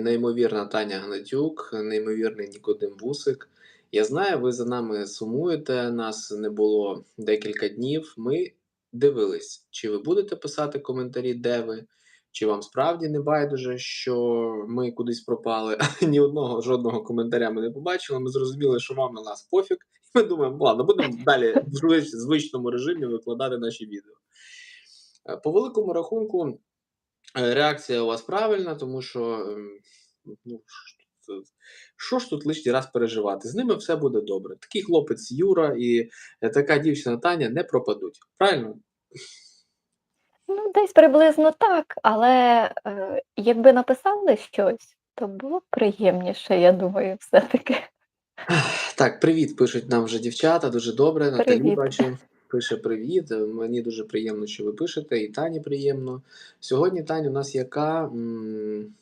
Неймовірна Таня Гнатюк, неймовірний Нікодим Вусик. Я знаю, ви за нами сумуєте. Нас не було декілька днів. Ми дивились, чи ви будете писати коментарі, де ви, чи вам справді не байдуже, що ми кудись пропали. Ні одного жодного коментаря ми не побачили. Ми зрозуміли, що вам на нас пофіг. І ми думаємо, ладно, будемо далі в звичному режимі викладати наші відео. Е, По великому рахунку, е, реакція у вас правильна, тому що ем, ну, що ж тут, лишній раз переживати? З ними все буде добре. Такий хлопець Юра і е, така дівчина Таня не пропадуть. Правильно? Ну, десь приблизно так, але е, якби написали щось, то було б приємніше, я думаю, все-таки. Так, привіт, пишуть нам вже дівчата, дуже добре. Наталі бачу, пише привіт. Мені дуже приємно, що ви пишете, і Тані приємно. Сьогодні, Таня, у нас яка м,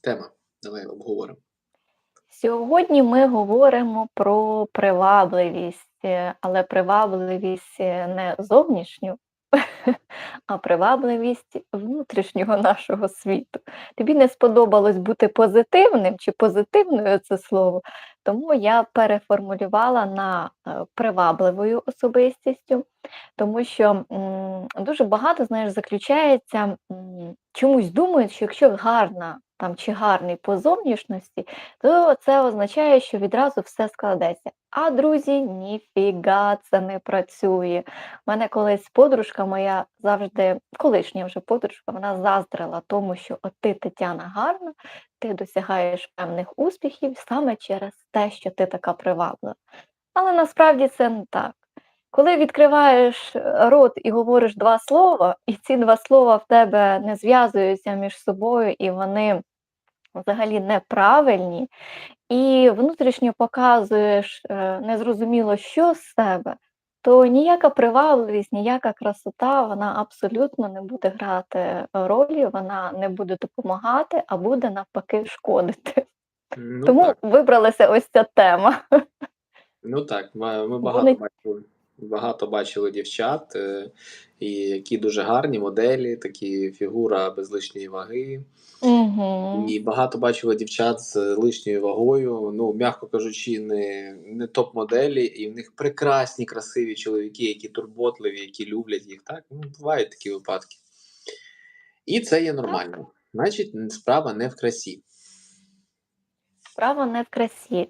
тема? Давай обговоримо. Сьогодні ми говоримо про привабливість, але привабливість е, не зовнішню, а привабливість внутрішнього нашого світу. Тобі не сподобалось бути позитивним чи позитивною це слово, тому я переформулювала на е, привабливою особистістю, тому що м, дуже багато, знаєш, заключається, м, чомусь думають, що якщо гарна там чи гарний по зовнішності, то це означає, що відразу все складеться. А друзі, ніфіга це не працює. У мене колись подружка моя завжди, колишня вже подружка, вона заздрила тому, що от ти, Тетяна, гарна, ти досягаєш певних успіхів саме через те, що ти така приваблива. Але насправді це не так. Коли відкриваєш е, рот і говориш два слова, і ці два слова в тебе не зв'язуються між собою, і вони взагалі неправильні, і внутрішньо показуєш е, незрозуміло що з себе, то ніяка привабливість, ніяка красота, вона абсолютно не буде грати ролі, вона не буде допомагати, а буде навпаки шкодити. Ну Тому так. вибралася ось ця тема. Ну так, ми багато бачили, багато бачили дівчат, е, і які дуже гарні моделі, такі фігура без лишньої ваги. Угу. І багато бачили дівчат з лишньою вагою, ну, м'яко кажучи, не, не топ-моделі, і в них прекрасні, красиві чоловіки, які турботливі, які люблять їх. Так, ну, бувають такі випадки. І це є нормально. Значить, справа не в красі. Справа не в красі.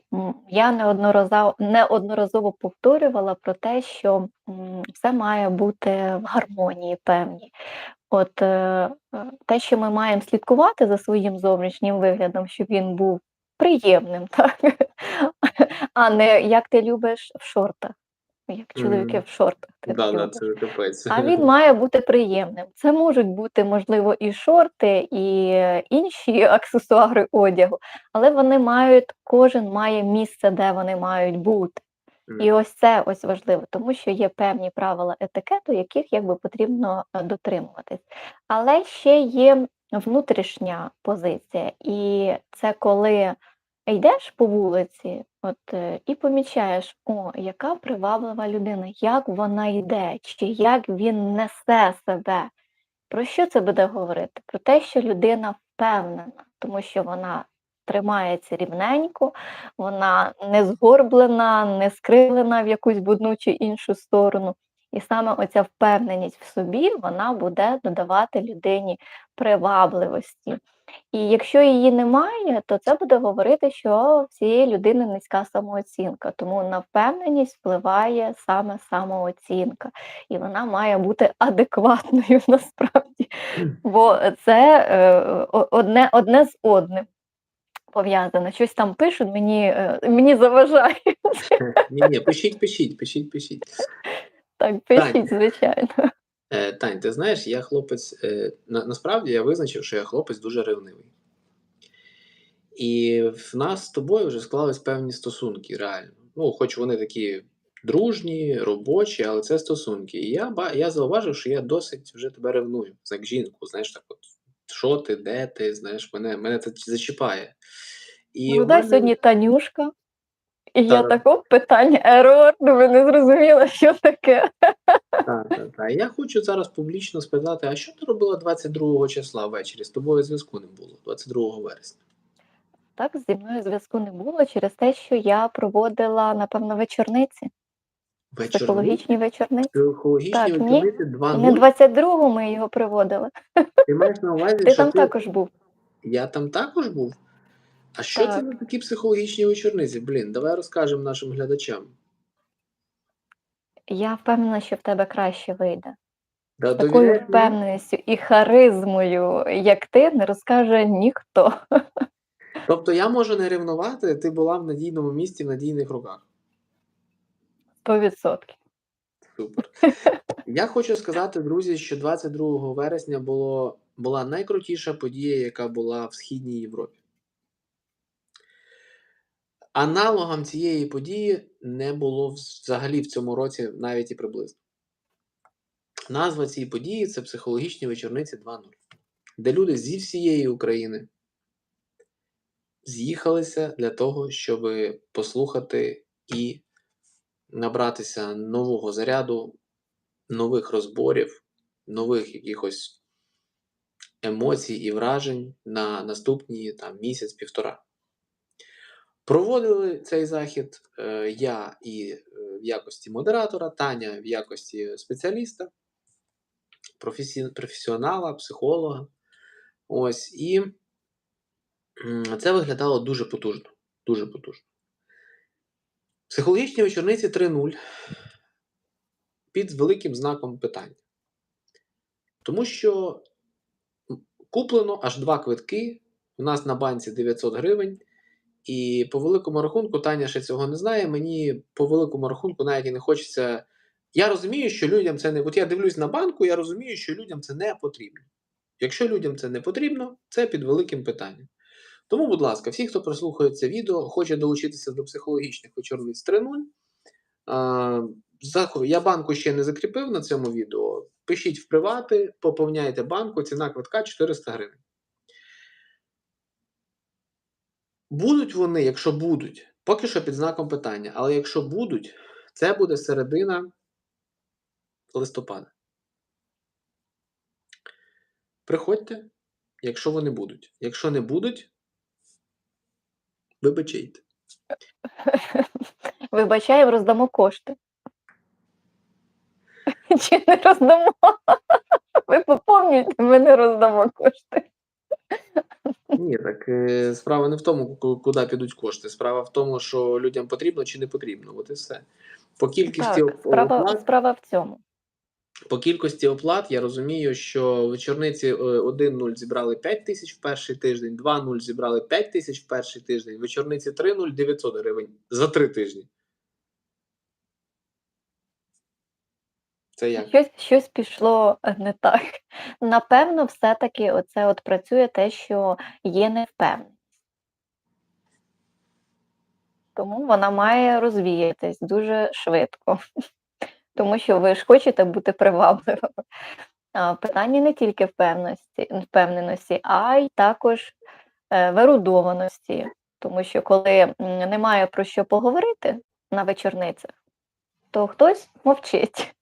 Я неодноразово, неодноразово повторювала про те, що все має бути в гармонії певній. От е, е, те, що ми маємо слідкувати за своїм зовнішнім виглядом, щоб він був приємним, так? а не як ти любиш в шортах, як чоловіки в шортах. Да, да, це капець. А він має бути приємним. Це можуть бути, можливо, і шорти, і інші аксесуари одягу, але вони мають, кожен має місце, де вони мають бути. І ось це ось важливо, тому що є певні правила етикету, яких якби потрібно е, дотримуватись. Але ще є внутрішня позиція, і це коли йдеш по вулиці, от е, і помічаєш, о, яка приваблива людина, як вона йде, чи як він несе себе. Про що це буде говорити? Про те, що людина впевнена, тому що вона тримається рівненько, вона не згорблена, не скривлена в якусь в одну чи іншу сторону. І саме оця впевненість в собі вона буде додавати людині привабливості. І якщо її немає, то це буде говорити, що в цієї людини низька самооцінка. Тому на впевненість впливає саме самооцінка, і вона має бути адекватною насправді, бо це е, одне, одне з одним пов'язане. Щось там пишуть, мені, е, мені заважає. Ні, ні, пишіть, пишіть, пишіть, пишіть. Так, пишіть, звичайно. Е, Тань, ти знаєш, я хлопець. Е, на, насправді я визначив, що я хлопець дуже ревнивий. І в нас з тобою вже склались певні стосунки, реально. Ну, хоч вони такі дружні, робочі, але це стосунки. І я, я зауважив, що я досить вже тебе ревную, як жінку, знаєш, так от. Що ти, де ти, знаєш, мене, мене це зачіпає. І Ну, мене- сьогодні Танюшка. І я Так. тако питання ерор, ну ви не зрозуміла, що таке. Так, так, так. Я хочу зараз публічно спитати, а що ти робила 22 числа ввечері? З тобою зв'язку не було, 22 вересня. Так, зі мною зв'язку не було через те, що я проводила, напевно, вечорниці, Вечорниці? психологічні вечорниці. Психологічні Так, ні, вечорниці не 2.0? 22-го ми його проводили. Ти маєш на увазі, Ти що там ти також був. Я там також був? А що це за такі психологічні вечорниці? Блін, давай розкажемо нашим глядачам. Я впевнена, що в тебе краще вийде. Да, З такою довіряєш мені? впевненістю і харизмою, як ти, не розкаже ніхто. Тобто я можу не ревнувати, ти була в надійному місці, в надійних руках. 100%. Супер. Я хочу сказати, друзі, що 22 вересня було, була найкрутіша подія, яка була в Східній Європі. Аналогом цієї події не було взагалі в цьому році навіть і приблизно. Назва цієї події це психологічні вечорниці 2.0, де люди зі всієї України з'їхалися для того, щоб послухати і набратися нового заряду, нових розборів, нових якихось емоцій і вражень на наступні там, місяць-півтора. Проводили цей захід е, я і е, в якості модератора, Таня в якості спеціаліста, професі... професіонала, психолога. Ось і це виглядало дуже потужно. Дуже потужно. Психологічні вечорниці 3.0 під великим знаком питання. Тому що куплено аж два квитки. У нас на банці 900 гривень. І по великому рахунку, Таня ще цього не знає. Мені по великому рахунку навіть і не хочеться. Я розумію, що людям це не. От я дивлюсь на банку, я розумію, що людям це не потрібно. Якщо людям це не потрібно, це під великим питанням. Тому, будь ласка, всі, хто прослухає це відео, хоче долучитися до психологічних вечорниць 3.0. Я банку ще не закріпив на цьому відео. Пишіть в привати, поповняйте банку, ціна квитка 400 гривень. Будуть вони, якщо будуть, поки що під знаком питання, але якщо будуть, це буде середина листопада. Приходьте, якщо вони будуть. Якщо не будуть, вибачайте. Вибачаємо, роздамо кошти. Чи не роздамо? Ви поповнюєте, ми не роздамо кошти. Ні, так е, справа не в тому, ку- куди підуть кошти. Справа в тому, що людям потрібно чи не потрібно. От і все. По кількості Так, справа, оплат, справа в цьому. по кількості оплат я розумію, що вечорниці е, 1.0 зібрали 5 тисяч в перший тиждень, 2.0 зібрали 5 тисяч в перший тиждень, вечорниці 3.0 900 гривень за 3 тижні. Це як? Щось, щось пішло е, не так. Напевно, все-таки оце от працює те, що є невпевненість. Тому вона має розвіятись дуже швидко. Тому що ви ж хочете бути привабливими. Питання не тільки впевненості, впевненості, а й також е, вирудованості. Тому що коли немає про що поговорити на вечорницях, то хтось мовчить.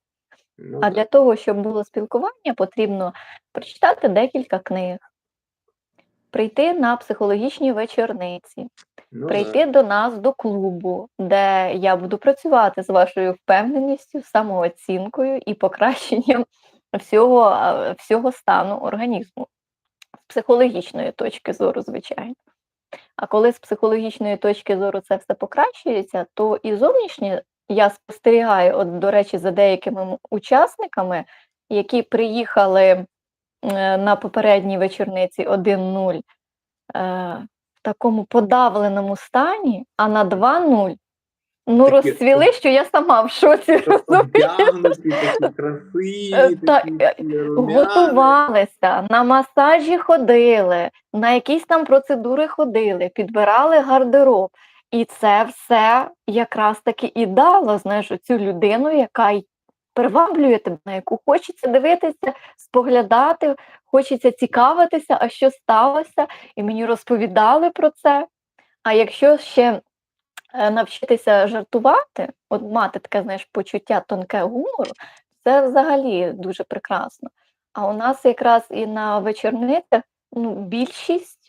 Ну, А для того, щоб було спілкування, потрібно прочитати декілька книг, прийти на психологічні вечорниці, Ну, прийти до нас до клубу, де я буду працювати з вашою впевненістю, самооцінкою і покращенням всього, всього стану організму. З психологічної точки зору, звичайно. А коли з психологічної точки зору це все покращується, то і зовнішнє я спостерігаю, от, до речі, за деякими учасниками, які приїхали е, на попередній вечорниці 1-0 е, в такому подавленому стані, а на 2-0 ну, Такі розцвіли, що я сама в шоці. Такі красиві, Е, так, е, румяні. Готувалися, на масажі ходили, на якісь там процедури ходили, підбирали гардероб. І це все якраз таки і дало, знаєш, цю людину, яка й приваблює тебе, на яку хочеться дивитися, споглядати, хочеться цікавитися, а що сталося, і мені розповідали про це. А якщо ще е, навчитися жартувати, от мати таке, знаєш, почуття тонке гумору, це взагалі дуже прекрасно. А у нас якраз і на вечорницях ну, більшість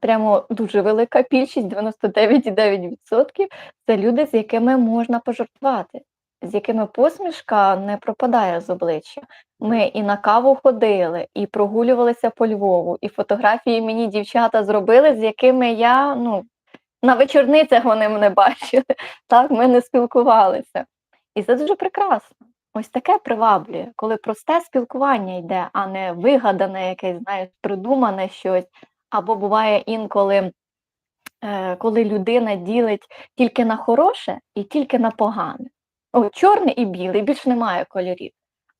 прямо дуже велика більшість, 99,9% це люди, з якими можна пожартувати, з якими посмішка не пропадає з обличчя. Ми і на каву ходили, і прогулювалися по Львову, і фотографії мені дівчата зробили, з якими я, ну, на вечорницях вони мене бачили, так, ми не спілкувалися. І це дуже прекрасно. Ось таке приваблює, коли просте спілкування йде, а не вигадане якесь, знаєш, придумане щось. Або буває інколи, е, коли людина ділить тільки на хороше і тільки на погане. О, чорний і білий, більш немає кольорів.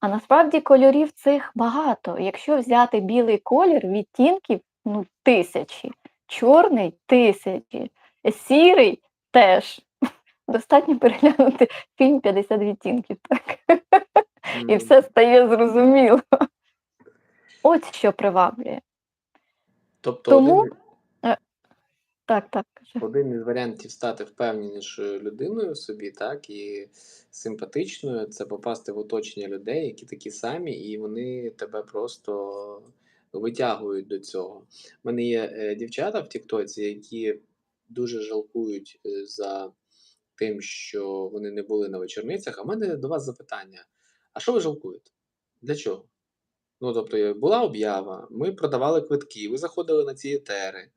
А насправді кольорів цих багато. Якщо взяти білий колір, відтінків ну, тисячі, чорний тисячі, сірий теж. Достатньо переглянути фільм 50 відтінків, так? І все стає зрозуміло. От що приваблює. Тобто Тому один, Так, так, один із варіантів стати впевненішою людиною в собі, так, і симпатичною, це попасти в оточення людей, які такі самі, і вони тебе просто витягують до цього. У мене є е, дівчата в Тіктоці, які дуже жалкують е, за тим, що вони не були на вечорницях. А в мене до вас запитання: а що ви жалкуєте? Для чого? Ну, тобто, е, була об'ява, ми продавали квитки, ви заходили на ці етери.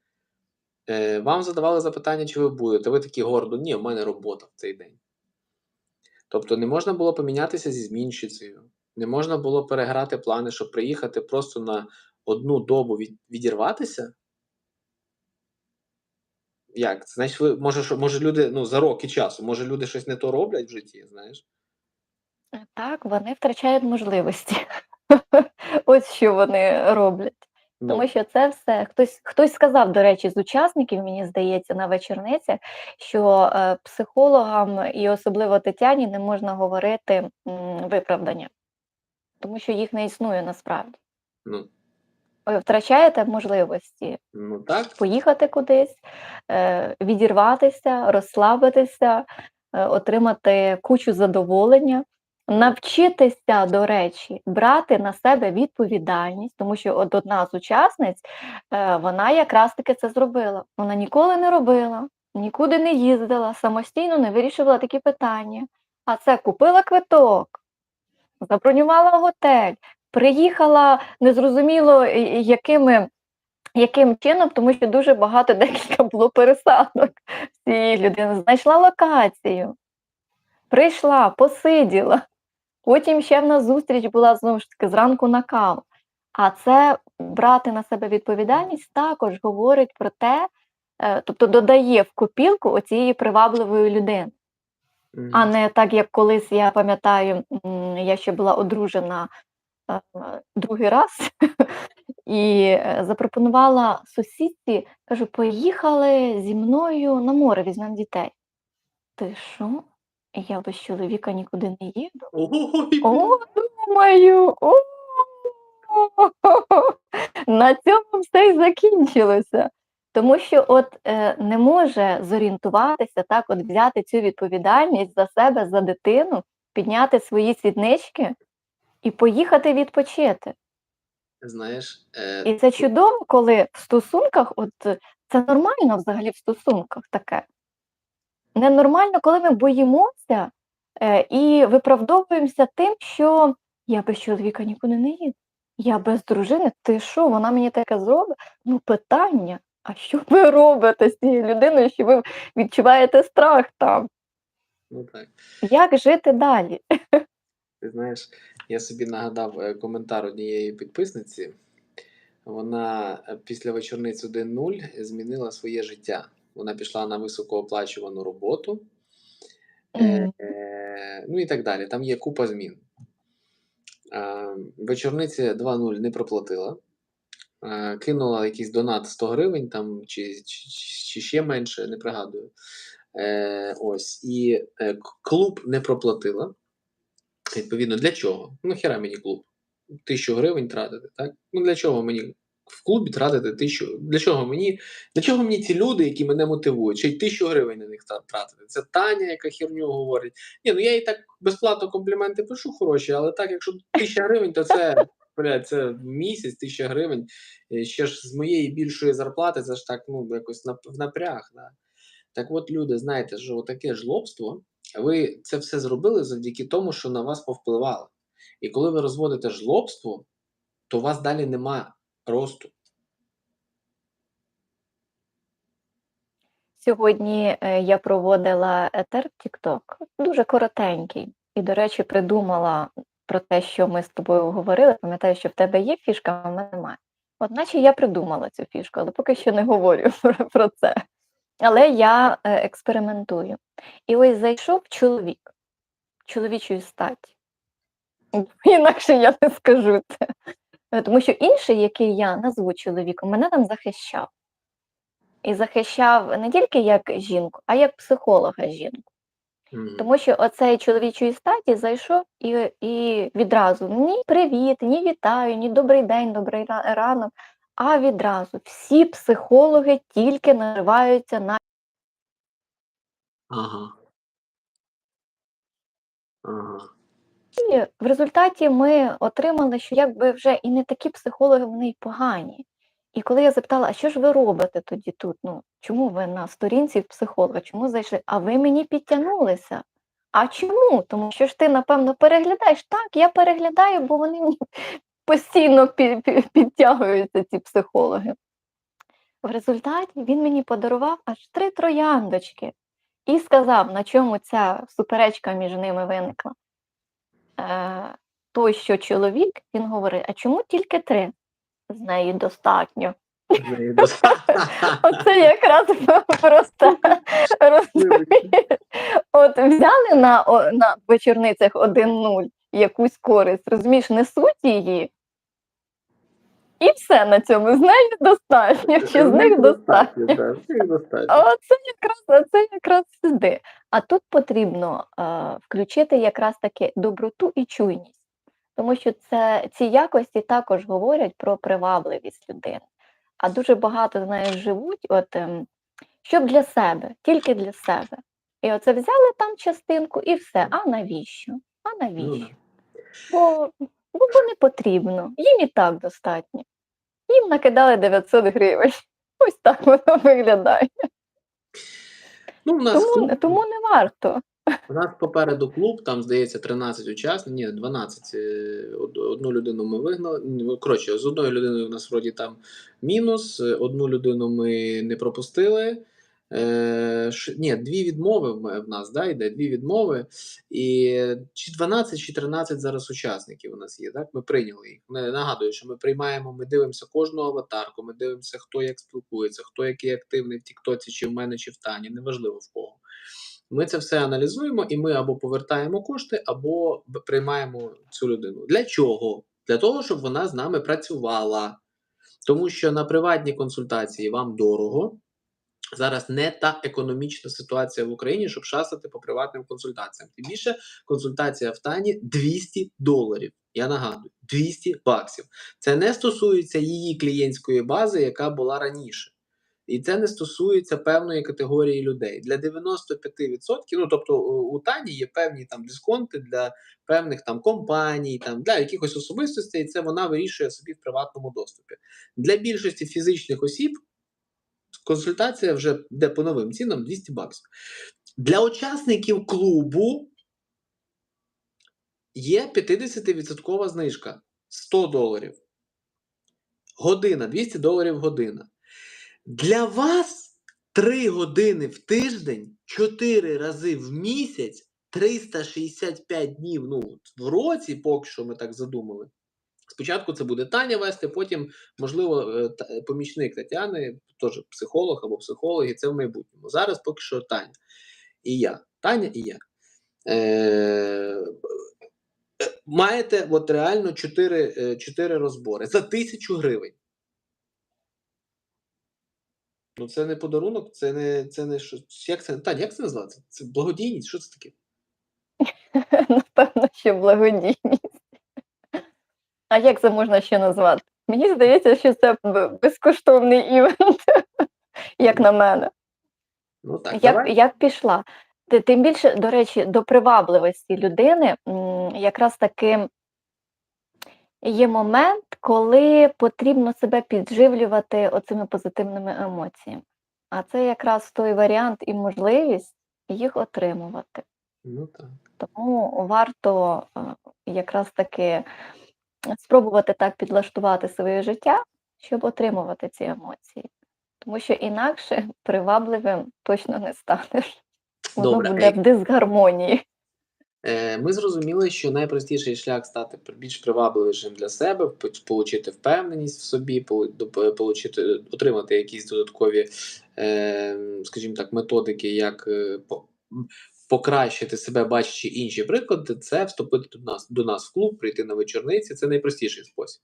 Е, вам задавали запитання, чи ви будете. Ви такі гордо, ні, в мене робота в цей день. Тобто не можна було помінятися зі змінщицею, не можна було переграти плани, щоб приїхати просто на одну добу від, відірватися. Як? Значить, ви, може, може, люди ну, за роки часу, може, люди щось не то роблять в житті, знаєш? Е, Так, вони втрачають можливості. Ось що вони роблять. Тому Ну, що це все хтось хтось сказав, до речі, з учасників, мені здається, на вечорницях, що е, психологам і особливо Тетяні не можна говорити м, виправдання, тому що їх не існує насправді. ну, Ви втрачаєте можливості ну так. поїхати кудись, е, відірватися, розслабитися, е, отримати кучу задоволення, навчитися, до речі, брати на себе відповідальність, тому що от одна з учасниць, е, вона якраз таки це зробила. Вона ніколи не робила, нікуди не їздила, самостійно не вирішувала такі питання. А це купила квиток, забронювала готель, приїхала незрозуміло е, е, якими яким чином, тому що дуже багато декілька було пересадок цієї людини. Знайшла локацію, прийшла, посиділа. Потім ще в нас зустріч була знову ж таки зранку на каву. А це брати на себе відповідальність також говорить про те, е, тобто додає в копілку оцієї привабливої людини. А не так, як колись я пам'ятаю, я ще була одружена е, другий раз і е, запропонувала сусідці, кажу, поїхали зі мною на море, візьмемо дітей. Ти що? Я без чоловіка нікуди не їду. Ой, О, думаю, о, на цьому все й закінчилося. Тому що от е, не може зорієнтуватися, так, от взяти цю відповідальність за себе, за дитину, підняти свої сіднички і поїхати відпочити. Знаєш, е, І це чудово, коли в стосунках, от це нормально взагалі в стосунках таке. Ненормально, коли ми боїмося е, і виправдовуємося тим, що я без чоловіка нікуди не їду. Я без дружини, ти що, вона мені таке зробить? Ну, питання, а що ви робите з цією людиною, що ви відчуваєте страх там? ну так. Як жити далі? Ти знаєш, я собі нагадав е, коментар однієї підписниці. Вона е, після вечорниць 1.0 змінила своє життя. Вона пішла на високооплачувану роботу, е, е, ну і так далі. Там є купа змін. Е, вечорниці 2.0 не проплатила. Е, кинула якийсь донат 100 гривень там, чи, чи, чи ще менше, не пригадую. Е, ось. І е, клуб не проплатила. Відповідно, для чого? Ну, хіра мені клуб. Тисячу гривень тратити, так? Ну для чого мені в клубі тратити тисячу? Для чого мені? Для чого мені ці люди, які мене мотивують? Ще й тисячу гривень на них тратити? Це Таня, яка херню говорить. Ні, ну я їй так безплатно компліменти пишу хороші, але так, якщо тисяча гривень, то це Бля, це місяць 1000 гривень. е, Ще ж з моєї більшої зарплати, це ж так, ну, якось в напряг. Да. Так от, люди, знаєте, що таке жлобство, ви це все зробили завдяки тому, що на вас повпливали. І коли ви розводите жлобство, то у вас далі нема росту. Сьогодні е, я проводила етер TikTok, дуже коротенький. І, до речі, придумала про те, що ми з тобою говорили. Пам'ятаю, що в тебе є фішка, а в мене немає. От наче я придумала цю фішку, але поки що не говорю про, про це. Але я е, експериментую. І ось зайшов чоловік чоловічої статі. Інакше я не скажу це. Е, Тому що інший, який я назву чоловіком, мене там захищав. І захищав не тільки як жінку, а як психолога жінку. Тому що оцей чоловічої статі зайшов і, і відразу ні привіт, ні вітаю, ні добрий день, добрий ранок. А відразу всі психологи тільки нариваються на Ага. Ага. І в результаті ми отримали, що якби вже і не такі психологи, вони й погані. І коли я запитала, а що ж ви робите тоді тут? Ну, чому ви на сторінці психолога? Чому зайшли? А ви мені підтягнулися. А чому? Тому що ж ти, напевно, переглядаєш. Так, я переглядаю, бо вони постійно пі- пі- підтягуються, ці психологи. В результаті він мені подарував аж три трояндочки і сказав, на чому ця суперечка між ними виникла. Е, той, що чоловік, він говорить, а чому тільки три? З неї достатньо. Оце якраз просто розумієш. От взяли на, на вечорницях 1-0 якусь користь, розумієш, несуть її. І все на цьому. З нею достатньо, чи з них достатньо. з Оце якраз, оце якраз сюди. А тут потрібно е, включити якраз таки доброту і чуйність, тому що це, ці якості також говорять про привабливість людини. А дуже багато знаєш, живуть, от ем, щоб для себе, тільки для себе. І оце взяли там частинку і все. А навіщо? А Ну, навіщо? Бо, бо не потрібно, їм і так достатньо. Їм накидали 900 гривень. Ось так воно виглядає. Ну, у нас Тому, клуб, тому не варто. у нас попереду клуб, там, здається, 13 учасників, ні, 12. е, од- Одну людину ми вигнали. Ні, Коротше, з одною людиною у нас вроді там мінус, е, одну людину ми не пропустили. Е, дві відмови в нас, да, йде дві відмови. І чи 12, чи 13 зараз учасників у нас є. Так? Ми прийняли їх. Нагадую, що ми приймаємо, ми дивимося кожну аватарку, ми дивимося, хто як спілкується, хто який активний в Тіктоці, чи в мене, чи в Тані, неважливо в кого. Ми це все аналізуємо, і ми або повертаємо кошти, або приймаємо цю людину. Для чого? Для того, щоб вона з нами працювала. Тому що на приватні консультації вам дорого. Зараз не та економічна ситуація в Україні, щоб шастати по приватним консультаціям. Тим більше консультація в Тані 200 доларів. Я нагадую, 200 баксів. Це не стосується її клієнтської бази, яка була раніше. І це не стосується певної категорії людей. Для 95%, ну тобто у Тані є певні там дисконти для певних там компаній, там для якихось особистостей, і це вона вирішує собі в приватному доступі. Для більшості фізичних осіб консультація вже йде по новим цінам 200 баксів. Для учасників клубу є 50% знижка 100 доларів. Година, 200 доларів година. Для вас 3 години в тиждень, 4 рази в місяць, 365 днів ну, в році, поки що ми так задумали. Спочатку це буде Таня вести, потім, можливо, е, помічник Тетяни, теж психолог або психологи, це в майбутньому. Зараз поки що Таня. І я. Таня і я. Е, е, маєте от реально 4, е, 4 розбори за тисячу гривень. Ну, це не подарунок, це не, це не що. Як це, Таня, як це називається? Це благодійність? Що це таке? Напевно, що благодійність. А як це можна ще назвати? Мені здається, що це безкоштовний івент, як на мене. Ну так, Як, давай. як пішла? Тим більше, до речі, до привабливості людини якраз таки є момент, коли потрібно себе підживлювати оцими позитивними емоціями. А це якраз той варіант і можливість їх отримувати. Ну так. Тому варто е, якраз таки спробувати так підлаштувати своє життя, щоб отримувати ці емоції. Тому що інакше привабливим точно не станеш. Воно Добре, буде в дисгармонії. Е, Ми зрозуміли, що найпростіший шлях стати більш привабливішим для себе, отримати впевненість в собі, полу- получити, отримати якісь додаткові, е, скажімо так, методики, як е, покращити себе, бачачи інші приклади, це вступити до нас, до нас в клуб, прийти на вечорниці. Це найпростіший спосіб.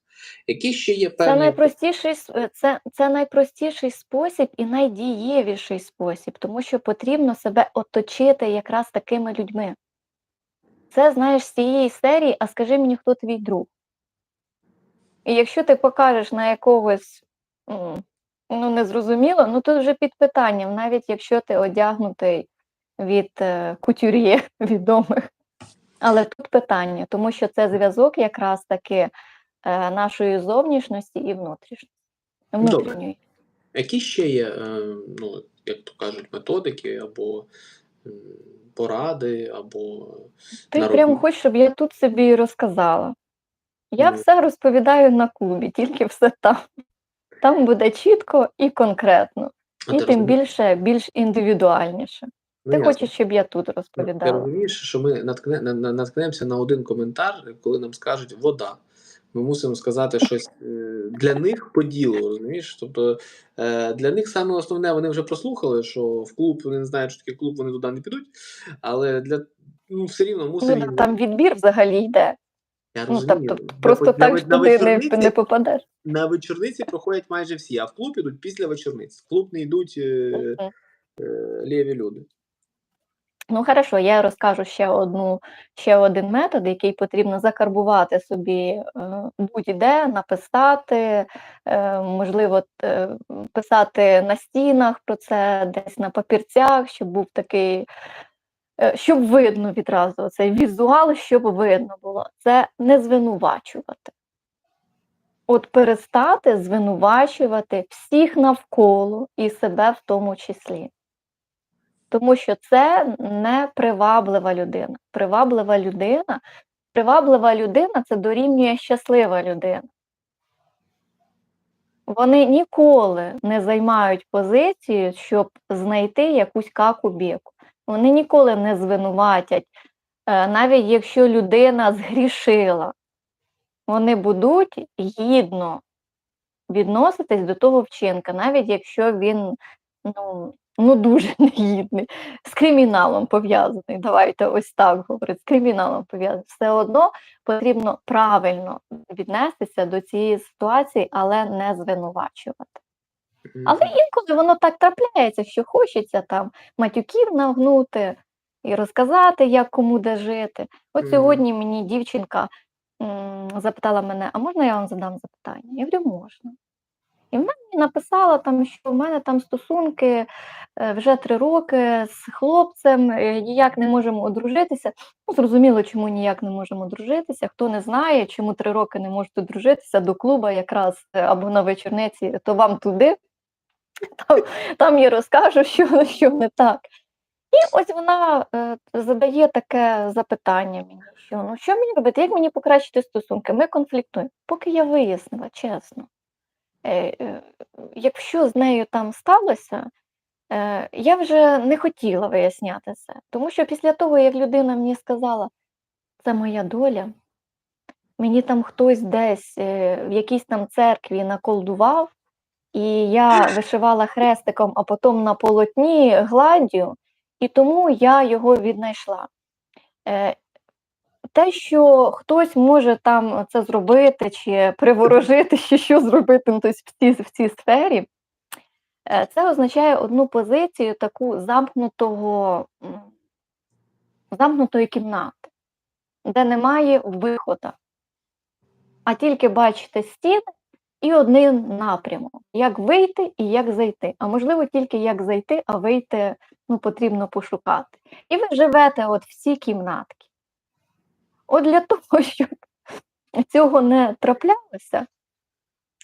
Які ще є Це найпростіший, е, це, це найпростіший спосіб і найдієвіший спосіб, тому що потрібно себе оточити якраз такими людьми. Це знаєш з цієї серії, а скажи мені, хто твій друг. І якщо ти покажеш на якогось ну, незрозуміло, ну тут вже під питанням, навіть якщо ти одягнутий від е, кутюр'є відомих. Але тут питання, тому що це зв'язок якраз таки е, нашої зовнішності і. Внутрішньої. Які ще є, е, ну, як то кажуть, методики або поради, або Ти народ- прямо хочеш, щоб я тут собі розказала. Я Ну. все розповідаю на клубі, тільки все там. Там буде чітко і конкретно, А і ти тим більше більш індивідуальніше. Ну, Ти ясно. хочеш, щоб я тут Ну, Ти розповідала. розумієш, що ми наткне, на- на- наткнемося на один коментар, коли нам скажуть вода. Ми мусимо сказати щось е, для них по ділу, розумієш? Тобто е, для них саме основне, вони вже прослухали, що в клуб вони не знають, що таке клуб, вони туди не підуть. Але для ну, все рівно Ну, мусить. да, там відбір взагалі йде. Я Ну, розумію. тобто, просто так ж туди не, вечорниці- не попадеш. на вечорниці проходять майже всі, а в клуб ідуть після вечорниць. В клуб не йдуть е, е, лєві люди. Ну, хорошо, я розкажу ще одну, ще один метод, який потрібно закарбувати собі е, будь-де, написати, е, можливо, е, писати на стінах про це, десь на папірцях, щоб був такий, щоб видно відразу цей візуал, щоб видно було. Це не звинувачувати. От перестати звинувачувати всіх навколо і себе в тому числі. Тому що це не приваблива людина. Приваблива людина, приваблива людина це дорівнює щаслива людина. Вони ніколи не займають позицію, щоб знайти якусь каку біку. Вони ніколи не звинуватять, е, навіть якщо людина згрішила. Вони будуть гідно відноситись до того вчинка, навіть якщо він ну, ну дуже негідний, з криміналом пов'язаний. Давайте ось так говорити, з криміналом пов'язаний. Все одно потрібно правильно віднестися до цієї ситуації, але не звинувачувати. Але інколи воно так трапляється, що хочеться там матюків нагнути і розказати, як кому де жити. От сьогодні мені дівчинка м, запитала мене, а можна я вам задам запитання? Я говорю, можна. І вона мені написала, там, що в мене там стосунки е, вже три роки з хлопцем, е, ніяк не можемо одружитися. Ну, зрозуміло, чому ніяк не можемо одружитися. Хто не знає, чому три роки не можете одружитися до клуба якраз е, або на вечорниці, то вам туди. Там, там я розкажу, що, що не так. І ось вона е, задає таке запитання мені, що ну що мені робити, як мені покращити стосунки? Ми конфліктуємо. Поки я вияснила, чесно. Е, е, якщо з нею там сталося, е, я вже не хотіла виясняти це. Тому що після того, як людина мені сказала, це моя доля, мені там хтось десь в якійсь там церкві наколдував, і я вишивала хрестиком, а потім на полотні гладдю, і тому я його віднайшла. Те, що хтось може там це зробити, чи приворожити, чи що зробити ну, тобто в, цій, в цій сфері, е, це означає одну позицію таку замкнутого, замкнутої кімнати, де немає виходу, а тільки бачите стіни і один напрямок, як вийти і як зайти. А можливо, тільки як зайти, а вийти ну, потрібно пошукати. І ви живете от в цій кімнатці. От для того, щоб цього не траплялося,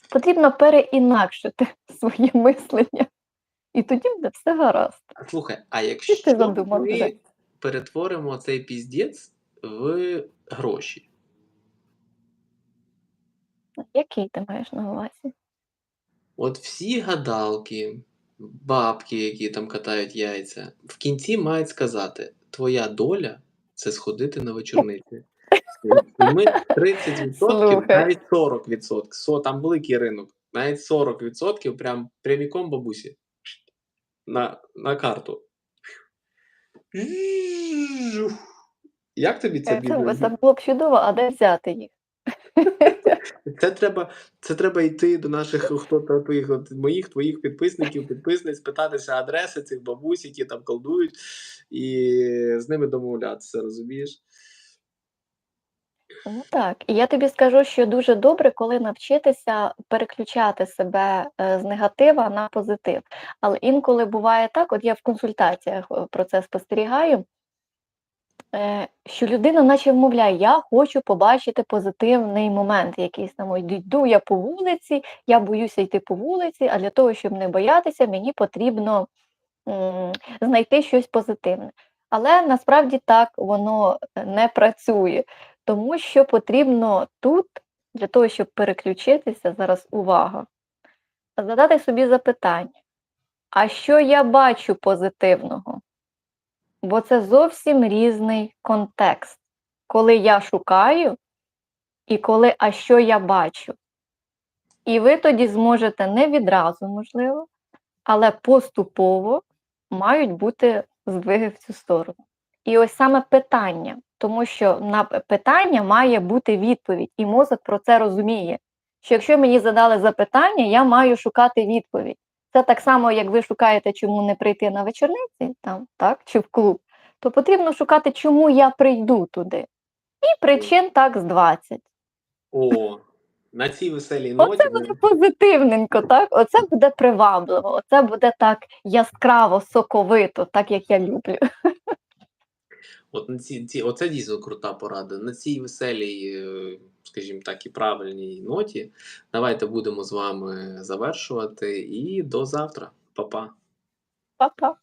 потрібно переінакшити своє мислення, і тоді буде все гаразд. Слухай, а якщо задумав ми перетворимо цей піздець в гроші? Який ти маєш на увазі? От всі гадалки, бабки, які там катають яйця, в кінці мають сказати: твоя доля це сходити на вечорниці. І ми 30%, навіть 40%. Со, там великий ринок, навіть 40% прям пряміком бабусі. На, на карту. Як тобі це Це, бізнес? це було б чудово, а де взяти їх? Це треба, це треба йти до наших хто твоїх от моїх твоїх підписників, підписниць, питатися адреси цих бабусь, які там колдують, і з ними домовлятися, розумієш? Ну так, і я тобі скажу, що дуже добре, коли навчитися переключати себе е, з негатива на позитив. Але інколи буває так, от я в консультаціях е, про це спостерігаю, е, що людина наче вмовляє, я хочу побачити позитивний момент якийсь там. Ой, Йду я по вулиці, я боюся йти по вулиці, а для того, щоб не боятися, мені потрібно знайти щось позитивне. Але насправді так воно не працює. Тому що потрібно тут, для того, щоб переключитися, зараз увага, задати собі запитання, а що я бачу позитивного? Бо це зовсім різний контекст, коли я шукаю і коли а що я бачу. І ви тоді зможете не відразу, можливо, але поступово мають бути здвиги в цю сторону. І ось саме питання, тому що на питання має бути відповідь, і мозок про це розуміє. Що якщо мені задали запитання, я маю шукати відповідь. Це так само, як ви шукаєте, чому не прийти на вечорниці, там, так, чи в клуб, то потрібно шукати, чому я прийду туди. І причин так з 20. О, на цій веселій ноті. Оце буде позитивненько, так? Оце буде привабливо, оце буде так яскраво, соковито, так як я люблю. От на ці, ці, оце дійсно крута порада. На цій веселій, е, скажімо так, і правильній ноті. Давайте будемо з вами завершувати. І до завтра. Па-па. Па-па.